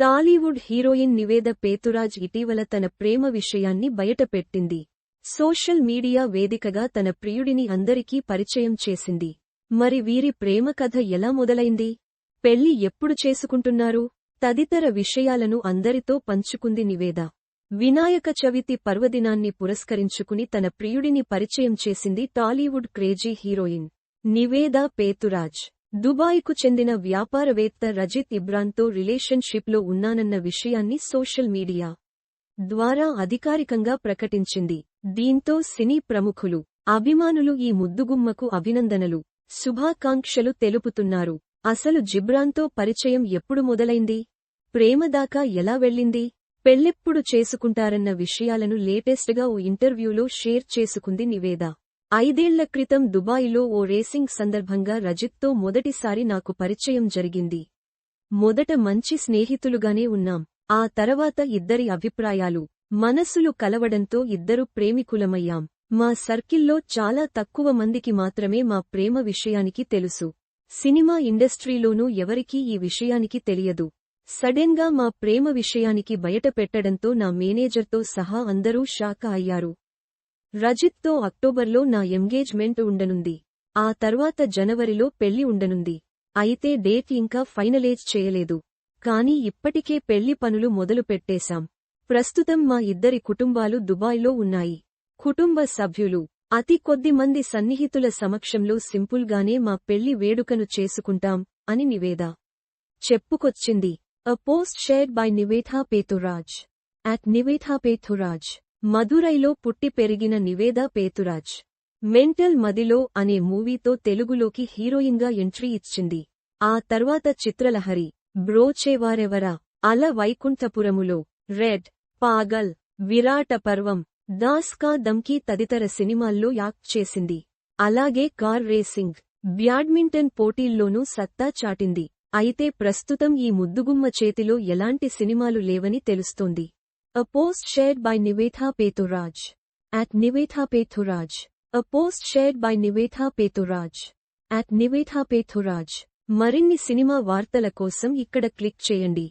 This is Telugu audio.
టాలీవుడ్ హీరోయిన్ నివేద పేతురాజ్ ఇటీవల తన ప్రేమ విషయాన్ని బయటపెట్టింది. సోషల్ మీడియా వేదికగా తన ప్రియుడిని అందరికీ పరిచయం చేసింది. మరి వీరి ప్రేమ కథ ఎలా మొదలైంది? పెళ్ళి ఎప్పుడు చేసుకుంటున్నారు? తదితర విషయాలను అందరితో పంచుకుంది నివేద. వినాయక చవితి పర్వదినాన్ని పురస్కరించుకుని తన ప్రియుడిని పరిచయం చేసింది Tollywood crazy heroine Nivetha Pethuraj. దుబాయ్కు చెందిన వ్యాపారవేత్త రజిత్ ఇబ్రాన్తో రిలేషన్షిప్లో ఉన్నానన్న విషయాన్ని సోషల్ మీడియా ద్వారా అధికారికంగా ప్రకటించింది. దీంతో సినీ ప్రముఖులు అభిమానులు ఈ ముద్దుగుమ్మకు అభినందనలు శుభాకాంక్షలు తెలుపుతున్నారు. అసలు జిబ్రాన్తో పరిచయం ఎప్పుడు మొదలైంది? ప్రేమదాకా ఎలా వెళ్ళింది? పెళ్ళెప్పుడు చేసుకుంటారన్న విషయాలను లేటెస్ట్గా ఓ ఇంటర్వ్యూలో షేర్ చేసుకుంది నివేద. ఐదేళ్ళ క్రితం దుబాయిలో ఓ రేసింగ్ సందర్భంగా రజిత్తో మొదటిసారి నాకు పరిచయం జరిగింది. మొదట మంచి స్నేహితులుగానే ఉన్నాం. ఆ తర్వాత ఇద్దరి అభిప్రాయాలు మనస్సులు కలవడంతో ఇద్దరు ప్రేమికులమయ్యాం. మా సర్కిల్లో చాలా తక్కువ మందికి మాత్రమే మా ప్రేమ విషయానికి తెలుసు. సినిమా ఇండస్ట్రీలోనూ ఎవరికీ ఈ విషయానికి తెలియదు. సడెన్గా మా ప్రేమ విషయానికి బయటపెట్టడంతో నా మేనేజర్తో సహా అందరూ షాక్ అయ్యారు. రజిత్తో అక్టోబర్లో నా ఎంగేజ్మెంట్ ఉండనుంది. ఆ తర్వాత జనవరిలో పెళ్ళి ఉండనుంది. అయితే డేట్ ఇంకా ఫైనలైజ్ చేయలేదు. కానీ ఇప్పటికే పెళ్ళి పనులు మొదలు పెట్టేశాం ప్రస్తుతం మా ఇద్దరి కుటుంబాలు దుబాయ్లో ఉన్నాయి. కుటుంబ సభ్యులు అతి కొద్ది మంది సన్నిహితుల సమక్షంలో సింపుల్గానే మా పెళ్ళి వేడుకను చేసుకుంటాం అని నివేద చెప్పుకొచ్చింది. A post shared by Nivetha Pethuraj at Nivetha Pethuraj మదురైలో పుట్టి పెరిగిన నివేదా పేతురాజ్. మెంటల్ మదిలో అనే మూవీతో తెలుగులోకి హీరోయిన్గా ఎంట్రీ ఇచ్చింది. ఆ తర్వాత చిత్రలహరి బ్రోచేవారెవరా అల వైకుంఠపురములో రెడ్ పాగల్ విరాట పర్వం దాస్ కా దమ్కీ తదితర సినిమాల్లో యాక్ట్ చేసింది. అలాగే కార్ రేసింగ్ బ్యాడ్మింటన్ పోటీల్లోనూ సత్తా చాటింది. అయితే ప్రస్తుతం ఈ ముద్దుగుమ్మ చేతిలో ఎలాంటి సినిమాలు లేవని తెలుస్తోంది. A post shared by Nivetha Pethuraj at Nivetha Peturaj. A post shared by Nivetha Pethuraj at Nivetha Peturaj. మరిన్ని సినిమా వార్తల కోసం ఇక్కడ క్లిక్ చేయండి